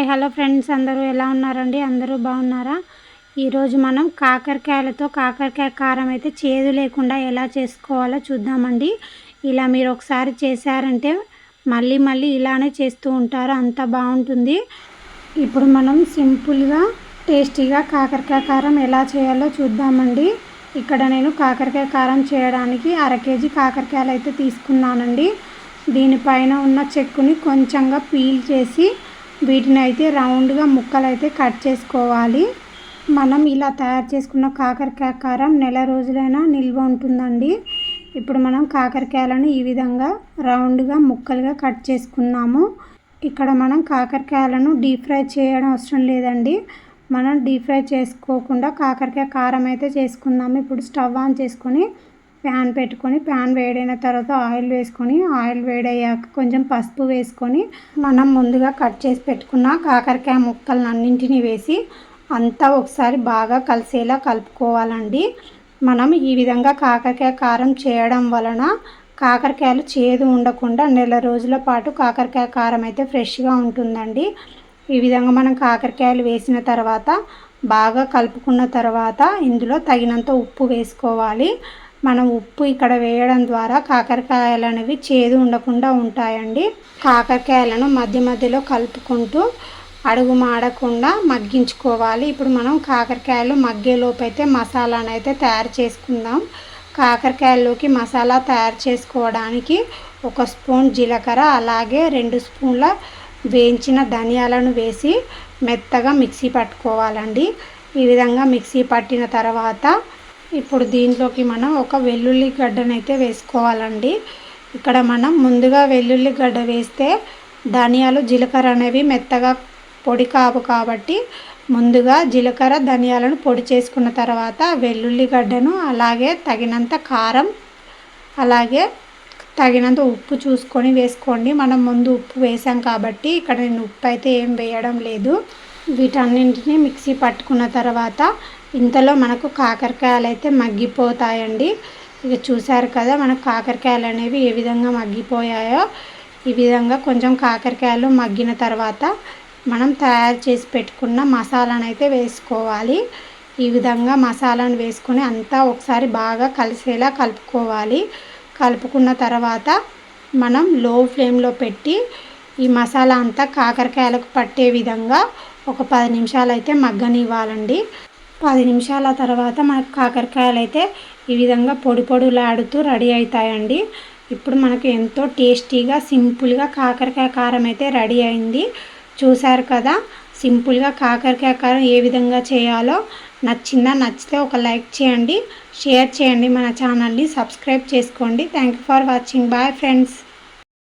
Hi hello friends అందరూ ఎలా ఉన్నారండి? అందరూ బాగున్నారా? ఈరోజు మనం కాకరకాయలతో కాకరకాయ కారం అయితే చేదు లేకుండా ఎలా చేసుకోవాలో చూద్దామండి. ఇలా మీరు ఒకసారి చేశారంటే మళ్ళీ మళ్ళీ ఇలానే చేస్తూ ఉంటారు అంత బాగుంటుంది. ఇప్పుడు మనం సింపుల్గా టేస్టీగా కాకరకాయ కారం ఎలా చేయాలో చూద్దామండి. ఇక్కడ నేను కాకరకాయ కారం చేయడానికి అర కేజీ కాకరకాయలు అయితే తీసుకున్నానండి. దీనిపైన ఉన్న చెక్కుని కొంచెంగా పీల్ చేసి వీటిని అయితే రౌండ్గా ముక్కలు అయితే కట్ చేసుకోవాలి. మనం ఇలా తయారు చేసుకున్న కాకరకాయ కారం నెల రోజులైనా నిల్వ ఉంటుందండి. ఇప్పుడు మనం కాకరకాయలను ఈ విధంగా రౌండ్గా ముక్కలుగా కట్ చేసుకున్నాము. ఇక్కడ మనం కాకరకాయలను డీప్ ఫ్రై చేయడం అవసరం లేదండి. మనం డీప్ ఫ్రై చేసుకోకుండా కాకరకాయ కారం అయితే చేసుకుందాము. ఇప్పుడు స్టవ్ ఆన్ చేసుకొని ప్యాన్ పెట్టుకొని ప్యాన్ వేడైన తర్వాత ఆయిల్ వేసుకొని ఆయిల్ వేడయ్యాక కొంచెం పసుపు వేసుకొని మనం ముందుగా కట్ చేసి పెట్టుకున్న కాకరకాయ ముక్కలను అన్నింటినీ వేసి అంతా ఒకసారి బాగా కలిసేలా కలుపుకోవాలండి. మనం ఈ విధంగా కాకరకాయ కారం చేయడం వలన కాకరకాయలు చేదు ఉండకుండా నెల రోజుల పాటు కాకరకాయ కారం అయితే ఫ్రెష్గా ఉంటుందండి. ఈ విధంగా మనం కాకరకాయలు వేసిన తర్వాత బాగా కలుపుకున్న తర్వాత ఇందులో తగినంత ఉప్పు వేసుకోవాలి. మనం ఉప్పు ఇక్కడ వేయడం ద్వారా కాకరకాయలు అనేవి చేదు ఉండకుండా ఉంటాయండి. కాకరకాయలను మధ్య మధ్యలో కలుపుకుంటూ అడుగు మాడకుండా మగ్గించుకోవాలి. ఇప్పుడు మనం కాకరకాయలు మగ్గేలోపు అయితే మసాలాను అయితే తయారు చేసుకుందాం. కాకరకాయల్లోకి మసాలా తయారు చేసుకోవడానికి ఒక స్పూన్ జీలకర్ర అలాగే రెండు స్పూన్ల వేయించిన ధనియాలను వేసి మెత్తగా మిక్సీ పట్టుకోవాలండి. ఈ విధంగా మిక్సీ పట్టిన తర్వాత ఇప్పుడు దీంట్లోకి మనం ఒక వెల్లుల్లి గడ్డనైతే వేసుకోవాలండి. ఇక్కడ మనం ముందుగా వెల్లుల్లి గడ్డ వేస్తే ధనియాలు జీలకర్ర అనేవి మెత్తగా పొడి కావు కాబట్టి ముందుగా జీలకర్ర ధనియాలను పొడి చేసుకున్న తర్వాత వెల్లుల్లి గడ్డను అలాగే తగినంత కారం అలాగే తగినంత ఉప్పు చూసుకొని వేసుకోండి. మనం ముందు ఉప్పు వేసాం కాబట్టి ఇక్కడ నేను ఉప్పు అయితే ఏం వేయడం లేదు. వీటన్నింటినీ మిక్సీ పట్టుకున్న తర్వాత ఇంతలో మనకు కాకరకాయలు అయితే మగ్గిపోతాయండి. ఇక చూసారు కదా మనకు కాకరకాయలు అనేవి ఏ విధంగా మగ్గిపోయాయో. ఈ విధంగా కొంచెం కాకరకాయలు మగ్గిన తర్వాత మనం తయారు చేసి పెట్టుకున్న మసాలాను అయితే వేసుకోవాలి. ఈ విధంగా మసాలాను వేసుకొని అంతా ఒకసారి బాగా కలిసేలా కలుపుకోవాలి. కలుపుకున్న తర్వాత మనం లో ఫ్లేమ్లో పెట్టి ఈ మసాలా అంతా కాకరకాయలకు పట్టే విధంగా ఒక పది నిమిషాలు అయితే మగ్గనివ్వాలండి. పది నిమిషాల తర్వాత మనకు కాకరకాయలు అయితే ఈ విధంగా పొడి పొడులాడుతూ రెడీ అవుతాయండి ఇప్పుడు మనకు ఎంతో టేస్టీగా సింపుల్గా కాకరకాయ కారం అయితే రెడీ అయింది. చూశారు కదా సింపుల్గా కాకరకాయ కారం ఏ విధంగా చేయాలో. నచ్చిందా నచ్చితే ఒక లైక్ చేయండి షేర్ చేయండి మన ఛానల్ని సబ్స్క్రైబ్ చేసుకోండి. Thank you for watching. Bye friends.